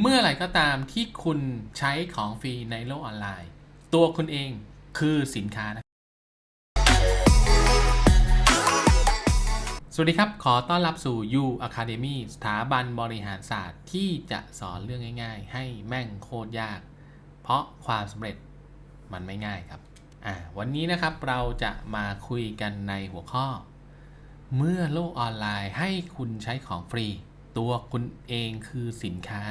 เมื่อไหร่ก็ตามที่คุณใช้ของฟรีในโลกออนไลน์ ตัวคุณเองคือสินค้านะสวัสดีครับ ขอต้อนรับสู่ U Academy สถาบันบริหารศาสตร์ที่จะสอนเรื่องง่าย ๆ ให้แม่งโคตรยาก เพราะความสำเร็จมันไม่ง่ายครับอ่าวันนี้นะครับเราจะมาคุยกันในหัวข้อ เมื่อโลกออนไลน์ให้คุณใช้ของฟรี ตัวคุณเองคือสินค้า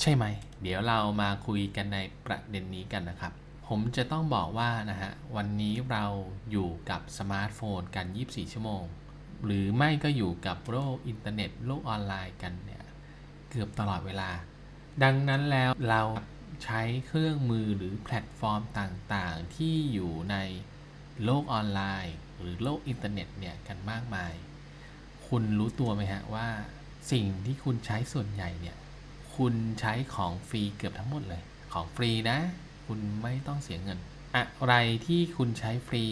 ใช่ไหม เดี๋ยวเรามาคุยกันในประเด็นนี้กันนะครับ ผมจะต้องบอกว่านะฮะ วันนี้เราอยู่กับสมาร์ทโฟนกัน 24 ชั่วโมง หรือไม่ก็อยู่กับโลกอินเทอร์เน็ตโลกออนไลน์กันเนี่ย เกือบตลอดเวลา ดังนั้นแล้วเราใช้เครื่องมือหรือแพลตฟอร์มต่างๆ ที่อยู่ในโลกออนไลน์ หรือโลกอินเทอร์เน็ตเนี่ยกันมากมาย คุณรู้ตัวไหมฮะว่าสิ่งที่คุณใช้ส่วนใหญ่เนี่ย คุณใช้ของฟรีเกือบทั้งหมดเลย ของฟรีนะ คุณไม่ต้องเสียเงิน อะไรที่คุณใช้ฟรี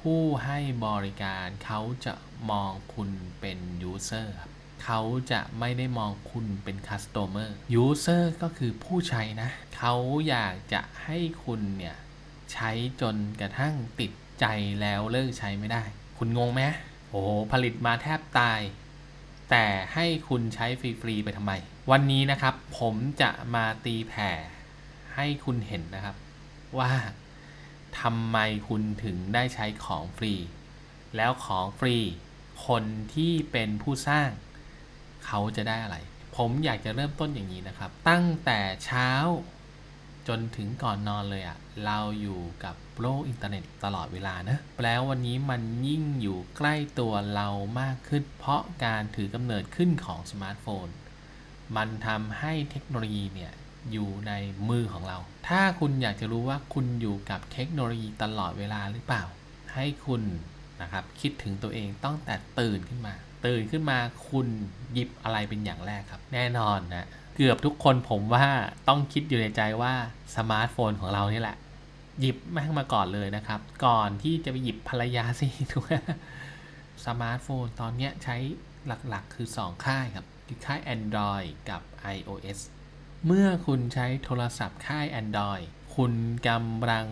ผู้ให้บริการเขาจะมองคุณเป็นยูเซอร์ครับเขาจะไม่ได้มองคุณเป็นคัสเมอร์ยูเซอร์ก็คือผู้ใช้นะ เขาอยากจะให้คุณเนี่ย ใช้จนกระทั่งติดใจแล้วเลิกใช้ไม่ได้ คุณงงไหมโอ้โหผลิตมาแทบตาย แต่ให้คุณใช้ฟรี ๆ ไปทำไม วันนี้นะครับผมจะมาตีแผ่ให้คุณเห็นนะครับ ว่าทำไมคุณถึงได้ใช้ของฟรี แล้วของฟรี คนที่เป็นผู้สร้าง เขาจะได้อะไร ผมอยากจะเริ่มต้นอย่างนี้นะครับ ตั้งแต่เช้าจนถึงก่อนนอนเลยอะ่ะเราอยู่กับโลกอินเทอร์เน็ตตลอดเวลานะแปลวันนี้มันยิ่งอยู่ใกล้ตัวเรามากขึ้น เพราะการถือกำเนิดขึ้นของสมาร์ทโฟน มันทำให้เทคโนโลยีเนี่ยอยู่ในมือของเรา ถ้าคุณอยากจะรู้ว่าคุณอยู่กับเทคโนโลยีตลอดเวลาหรือเปล่า ให้คุณนะครับคิดถึงตัวเองตั้งแต่ตื่นขึ้นมา ตื่นขึ้นมาคุณหยิบอะไรเป็นอย่างแรกครับ แน่นอนนะเกือบทุกคนผมว่าต้องคิดอยู่ในใจว่าสมาร์ทโฟนของเรานี่แหละ หยิบแม่งมาก่อนเลยนะครับ ก่อนที่จะไปหยิบภรรยาสิถูกไหมสมาร์ทโฟนตอนเนี้ยใช้หลักๆ คือ 2 ค่ายครับ คือค่าย Android กับ iOS เมื่อคุณใช้โทรศัพท์ค่าย Android คุณกำลัง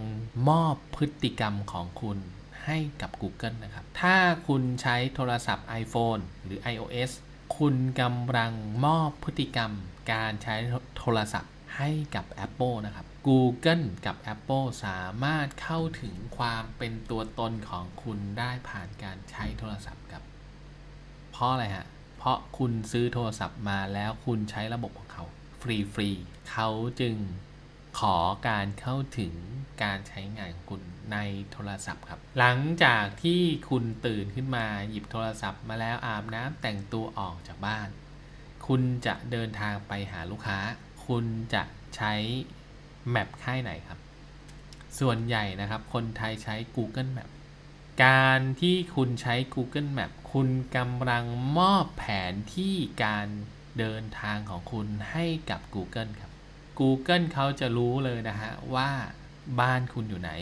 มอบพฤติกรรมของคุณให้กับ Google นะครับ ถ้าคุณใช้โทรศัพท์ iPhone หรือ iOS คุณกำลังมอบพฤติกรรมการใช้โทรศัพท์ให้กับ Apple นะครับ Google กับ Apple สามารถเข้าถึงความเป็นตัวตนของคุณได้ผ่านการใช้โทรศัพท์ครับ เพราะอะไรฮะ เพราะคุณซื้อโทรศัพท์มาแล้วคุณใช้ระบบของเขาฟรีฟรีๆเขาจึงขอการเข้าถึงการใช้งานของคุณในโทรศัพท์ครับ หลังจากที่คุณตื่นขึ้นมาหยิบโทรศัพท์มาแล้วอาบน้ำแต่งตัวออกจากบ้าน คุณจะเดินทางไปหาลูกค้า คุณจะใช้แมปค่ายไหนครับ ส่วนใหญ่นะครับ คนไทยใช้ Google Map การที่คุณใช้ Google Map คุณกำลังมอบแผนที่การเดินทางของคุณให้กับ Google ครับ Google เขาจะรู้เลยนะฮะว่าบ้านคุณอยู่ไหน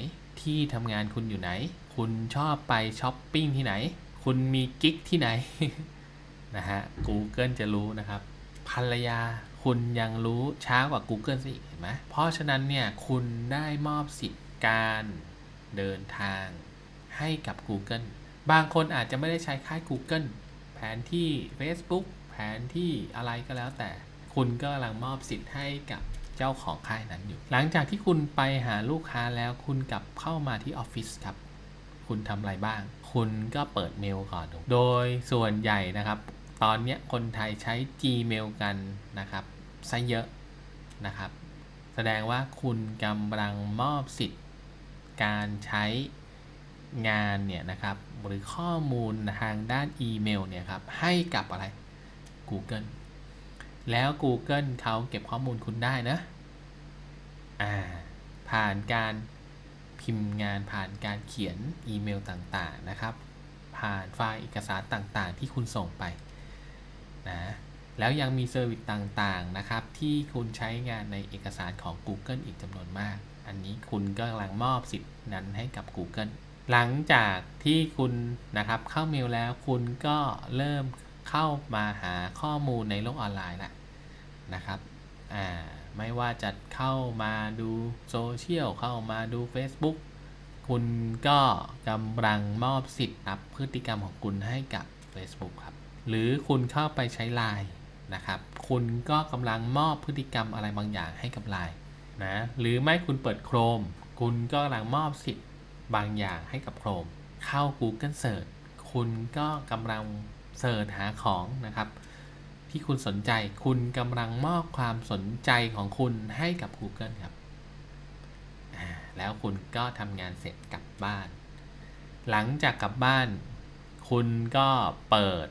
ที่ทำงานคุณอยู่ไหน คุณชอบไปช้อปปิ้งที่ไหน คุณมีกิ๊กที่ไหนนะฮะ Google จะรู้นะครับ ภรรยาคุณยังรู้ช้ากว่า Google สิเห็นไหมเพราะฉะนั้นเนี่ยคุณได้มอบสิทธิ์การเดินทาง ให้กับ Google บางคนอาจจะไม่ได้ใช้ค่าย Google แผนที่ Facebook แผนที่อะไรก็แล้วแต่ คุณก็กำลังมอบสิทธิ์ให้กับเจ้าของค่ายนั้นอยู่ หลังจากที่คุณไปหาลูกค้าแล้วคุณกลับเข้ามาที่ออฟฟิศครับ คุณทำอะไรบ้าง คุณก็เปิดเมลก่อน โดยส่วนใหญ่นะครับ ตอนนี้คนไทยใช้ Gmail กันนะครับซะเยอะนะครับ แสดงว่าคุณกำลังมอบสิทธิ์การใช้ งานเนี่ยนะครับหรือข้อมูลทางด้านอีเมลเนี่ยครับให้กับอะไร Google แล้ว Google เขาเก็บข้อมูลคุณได้นะอ่าผ่านการพิมพ์งานผ่านการเขียนอีเมลต่างๆนะครับ ผ่านไฟล์เอกสารต่างๆ ที่คุณส่งไปนะแล้วยังมีเซอร์วิสต่างๆนะครับที่คุณใช้งานในเอกสารของ Google อีกจำนวนมาก อันนี้คุณก็กำลังมอบสิทธิ์นั้นให้กับ Google หลังจากที่คุณนะครับเข้าเมลแล้วคุณก็เริ่มเข้ามาหาข้อมูลในโลกออนไลน์แล้วนะครับอ่าไม่ว่าจะเข้ามาดูโซเชียลเข้ามาดู Facebook คุณก็กำลังมอบสิทธิ์อัพพฤติกรรมของคุณให้กับ Facebook ครับ หรือคุณเข้าไปใช้ Line นะครับ คุณก็กำลังมอบพฤติกรรมอะไรบางอย่างให้กับ Line นะ หรือไม่คุณเปิด Chrome คุณก็กำลังมอบสิทธิ์ บางอย่างให้กับ Chrome เข้า Google Search คุณก็กำลังเสิร์ชหาของนะครับ ที่คุณสนใจคุณกำลังมอบความสนใจของคุณให้กับ Google ครับแล้วคุณก็ทำงานเสร็จกลับบ้าน หลังจากกลับบ้าน คุณก็เปิด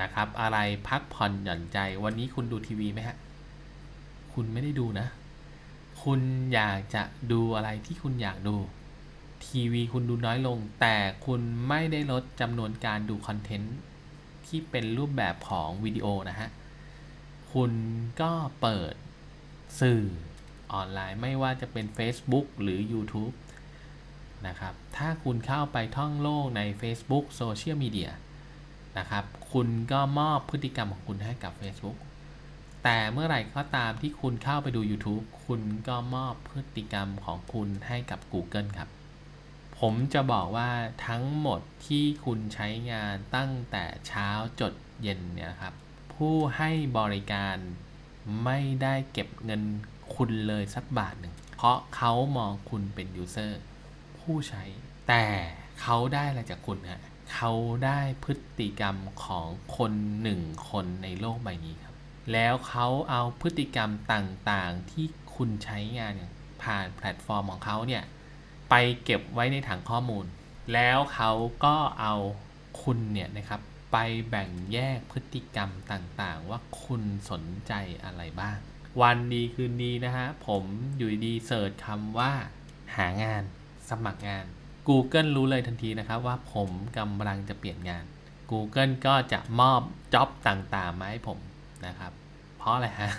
นะครับ อะไรพักผ่อนหย่อนใจ วันนี้คุณดูทีวีไหมฮะ คุณไม่ได้ดูนะ คุณอยากจะดูอะไรที่คุณอยากดู ทีวีคุณดูน้อยลง แต่คุณไม่ได้ลดจำนวนการดูคอนเทนต์ที่เป็นรูปแบบของวิดีโอนะฮะ คุณก็เปิดสื่อออนไลน์ไม่ว่าจะเป็น Facebook หรือ YouTube นะครับ ถ้าคุณเข้าไปท่องโลกใน Facebook โซเชียลมีเดียนะครับ คุณก็มอบพฤติกรรมของคุณให้กับ Facebook แต่เมื่อไหร่ก็ตามที่คุณเข้าไปดู YouTube คุณก็มอบพฤติกรรมของคุณให้กับ Google ครับ ผมจะบอกว่าทั้งหมดที่คุณใช้งานตั้งแต่เช้าจดเย็นเนี่ยครับ ผู้ให้บริการไม่ได้เก็บเงินคุณเลยสักบาทหนึ่ง เพราะเขามองคุณเป็นยูเซอร์ผู้ใช้ แต่เขาได้อะไรจากคุณฮะเขาได้พฤติกรรมของคนหนึ่งคนในโลกใบนี้ครับ แล้วเขาเอาพฤติกรรมต่างๆที่คุณใช้งานผ่านแพลตฟอร์มของเขาเนี่ย ไปเก็บไว้ในถังข้อมูล แล้วเขาก็เอาคุณเนี่ยนะครับไปแบ่งแยกพฤติกรรมต่างๆ ว่าคุณสนใจอะไรบ้าง วันดีคืนดีนะฮะ ผมอยู่ดีเสิร์ชคำว่า หางาน สมัครงาน Google รู้เลยทันทีนะครับว่าผมกำลังจะเปลี่ยนงาน Google ก็จะมอบจ็อบต่างๆมาให้ผมนะครับ เพราะอะไรฮะ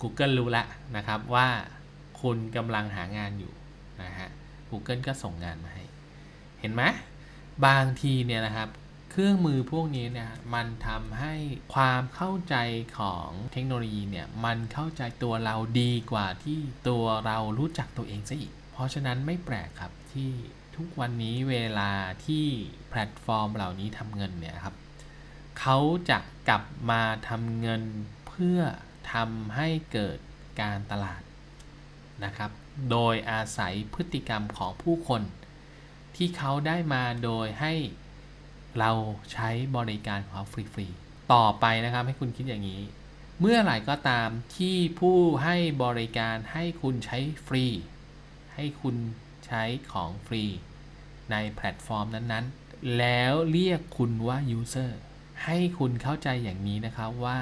Google รู้แล้วนะครับว่าคุณกำลังหางานอยู่ Google ก็ส่งงานมาให้ เห็นไหมบางทีเนี่ยนะครับ เครื่องมือพวกนี้เนี่ยมันทำให้ความเข้าใจของเทคโนโลยีเนี่ยมันเข้าใจตัวเราดีกว่าที่ตัวเรารู้จักตัวเองซะอีก เพราะฉะนั้นไม่แปลกครับที่ทุกวันนี้เวลาที่แพลตฟอร์มเหล่านี้ทำเงินเนี่ยครับเขาจะกลับมาทำเงินเพื่อทำให้เกิดการตลาด นะครับ โดยอาศัยพฤติกรรมของผู้คน ที่เขาได้มาโดยให้เราใช้บริการของเขาฟรีๆ ต่อไปนะครับให้คุณคิดอย่างนี้ เมื่อไหร่ก็ตามที่ผู้ให้บริการให้คุณใช้ฟรี ให้คุณใช้ของฟรี ในแพลตฟอร์มนั้นๆ แล้วเรียกคุณว่า user ให้คุณเข้าใจอย่างนี้นะครับว่า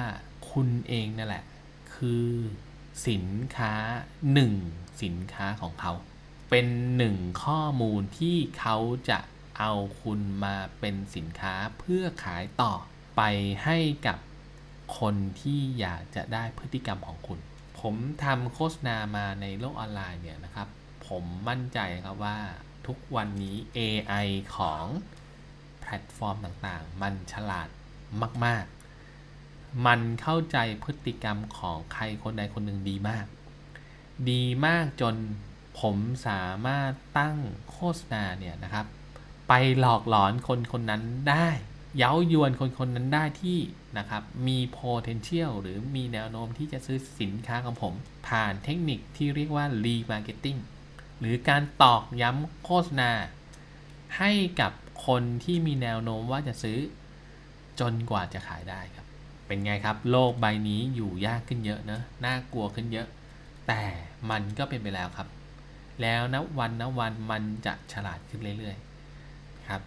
คุณเองนั่นแหละ คือ สินค้าหนึ่งสินค้าของเขา เป็นหนึ่งข้อมูลที่เขาจะเอาคุณมาเป็นสินค้าเพื่อขายต่อไปให้กับคนที่อยากจะได้พฤติกรรมของคุณ ผมทำโฆษณามาในโลกออนไลน์เนี่ยนะครับ ผมมั่นใจครับว่าทุกวันนี้ AI ของแพลตฟอร์มต่างๆ มันฉลาดมาก ๆ มันเข้าใจพฤติกรรมของใครคนใดคนหนึ่งดีมาก ดีมากจนผมสามารถตั้งโฆษณาเนี่ยนะครับ ไปหลอกหลอนคนคนนั้นได้ เย้ายวนคนคนนั้นได้ที่นะครับมี potential หรือมีแนวโน้มที่จะซื้อสินค้าของผม ผ่านเทคนิคที่เรียกว่า remarketing หรือการตอกย้ำโฆษณา ให้กับคนที่มีแนวโน้มว่าจะซื้อจนกว่าจะขายได้ครับ เป็นไงครับ โลกใบนี้อยู่ยากขึ้นเยอะนะน่ากลัวขึ้นเยอะ แต่มันก็เป็นไปแล้วครับ แล้วนะวันนะวันมันจะฉลาดขึ้นเรื่อยๆครับ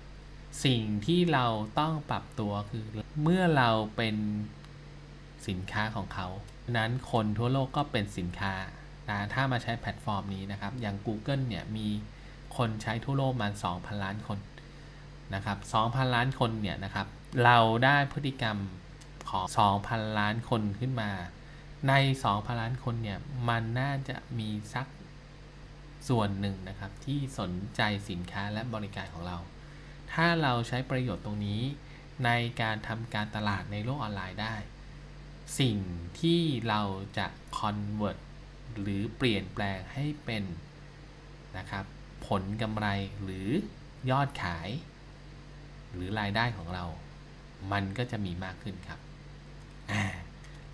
สิ่งที่เราต้องปรับตัวคือเมื่อเราเป็นสินค้าของเขา นั้นคนทั่วโลกก็เป็นสินค้านะถ้ามาใช้แพลตฟอร์มนี้นะครับ อย่าง Google เนี่ยมีคนใช้ทั่วโลกประมาณ2,000 ล้านคนนะครับ2,000 ล้านคนเนี่ยนะครับ เราได้พฤติกรรม ของ 2,000 ล้านคนขึ้นมา ใน 2,000 ล้านคนเนี่ย มันน่าจะมีสักส่วนหนึ่งนะครับ ที่สนใจสินค้าและบริการของเรา ถ้าเราใช้ประโยชน์ตรงนี้ ในการทำการตลาดในโลกออนไลน์ได้ สิ่งที่เราจะ convert หรือเปลี่ยนแปลงให้เป็นนะครับ ผลกำไรหรือยอดขาย หรือรายได้ของเรา มันก็จะมีมากขึ้นครับ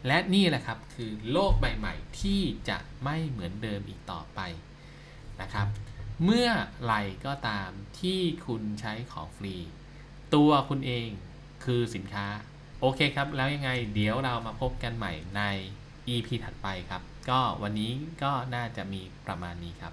และนี่แหละครับคือโลกใหม่ๆที่จะไม่เหมือนเดิมอีกต่อไปนะครับ เมื่อไรก็ตามที่คุณใช้ของฟรี ตัวคุณเองคือสินค้า โอเคครับ แล้วยังไงเดี๋ยวเรามาพบกันใหม่ใน EP ถัดไปครับ ก็วันนี้ก็น่าจะมีประมาณนี้ครับ